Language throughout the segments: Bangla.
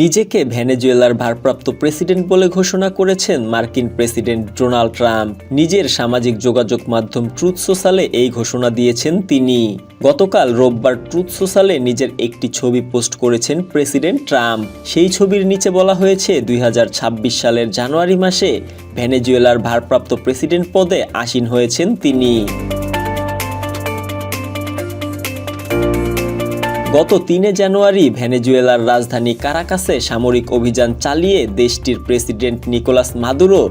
নিজেকে ভেনেজুয়েলার ভারপ্রাপ্ত প্রেসিডেন্ট বলে ঘোষণা করেছেন মার্কিন প্রেসিডেন্ট ডোনাল্ড ট্রাম্প। নিজের সামাজিক যোগাযোগ মাধ্যম ট্রুথ সোশ্যালে এই ঘোষণা দিয়েছেন তিনি। গতকাল রোববার ট্রুথ সোশ্যালে নিজের একটি ছবি পোস্ট করেছেন প্রেসিডেন্ট ট্রাম্প। সেই ছবির নিচে বলা হয়েছে, দুই হাজার ছাব্বিশ সালের জানুয়ারি মাসে ভেনেজুয়েলার ভারপ্রাপ্ত প্রেসিডেন্ট পদে আসীন হয়েছেন তিনি। গত তিনে জানুয়ারি ভেনেজুয়েলার রাজধানী কারাকাসে সামরিক অভিযান চালিয়ে দেশটির প্রেসিডেন্ট নিকোলাস মাদুরো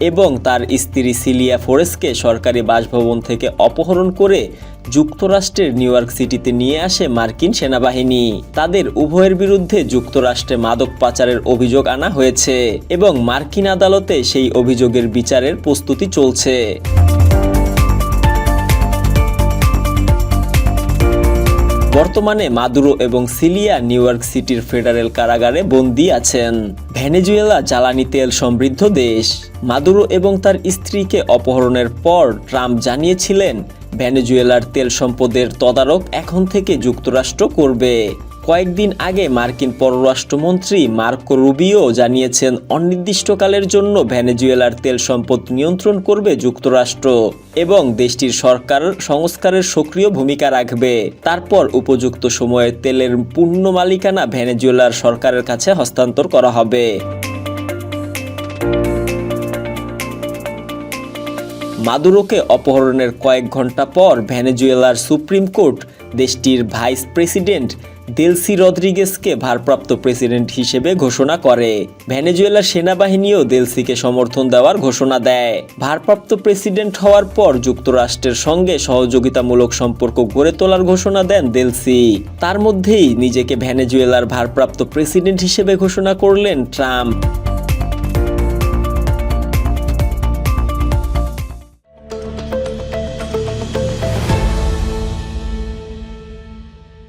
এবং তার স্ত্রী সিলিয়া ফোরেসকে সরকারি বাসভবন থেকে অপহরণ করে যুক্তরাষ্ট্রের নিউ ইয়র্ক সিটিতে নিয়ে আসে মার্কিন সেনাবাহিনী। তাদের উভয়ের বিরুদ্ধে যুক্তরাষ্ট্রে মাদক পাচারের অভিযোগ আনা হয়েছে এবং মার্কিন আদালতে সেই অভিযোগের বিচারের প্রস্তুতি চলছে। বর্তমানে মাদুরো এবং সিলিয়া নিউ ইয়র্ক সিটির ফেডারেল কারাগারে বন্দী আছেন। ভেনেজুয়েলা জ্বালানি তেল সমৃদ্ধ দেশ। মাদুরো এবং তার স্ত্রীকে অপহরণের পর ট্রাম্প জানিয়েছিলেন, ভেনেজুয়েলার তেল সম্পদের তদারক এখন থেকে যুক্তরাষ্ট্র করবে। কয়েকদিন আগে মার্কিন পররাষ্ট্রমন্ত্রী মার্কো রুবিও জানিয়েছেন, অনির্দিষ্টকালের জন্য ভেনেজুয়েলার তেল সম্পদ নিয়ন্ত্রণ করবে যুক্তরাষ্ট্র এবং দেশটির সরকার সংস্কারের সক্রিয় ভূমিকা রাখবে। তারপর উপযুক্ত সময়ে তেলের পূর্ণ মালিকানা ভেনেজুয়েলার সরকারের কাছে হস্তান্তর করা হবে। মাদুরোকে অপহরণের কয়েক ঘণ্টা পর ভেনেজুয়েলার সুপ্রিম কোর্ট দেশটির ভাইস প্রেসিডেন্ট দেলসি রদ্রিগেসকে ভারপ্রাপ্ত প্রেসিডেন্ট হিসেবে ঘোষণা করে। ভেনেজুয়েলার সেনাবাহিনীও দেলসিকে সমর্থন দেওয়ার ঘোষণা দেয়। ভারপ্রাপ্ত প্রেসিডেন্ট হওয়ার পর যুক্তরাষ্ট্রের সঙ্গে সহযোগিতামূলক সম্পর্ক গড়ে তোলার ঘোষণা দেন দেলসি। তার মধ্যেই নিজেকে ভেনেজুয়েলার ভারপ্রাপ্ত প্রেসিডেন্ট হিসেবে ঘোষণা করলেন ট্রাম্প।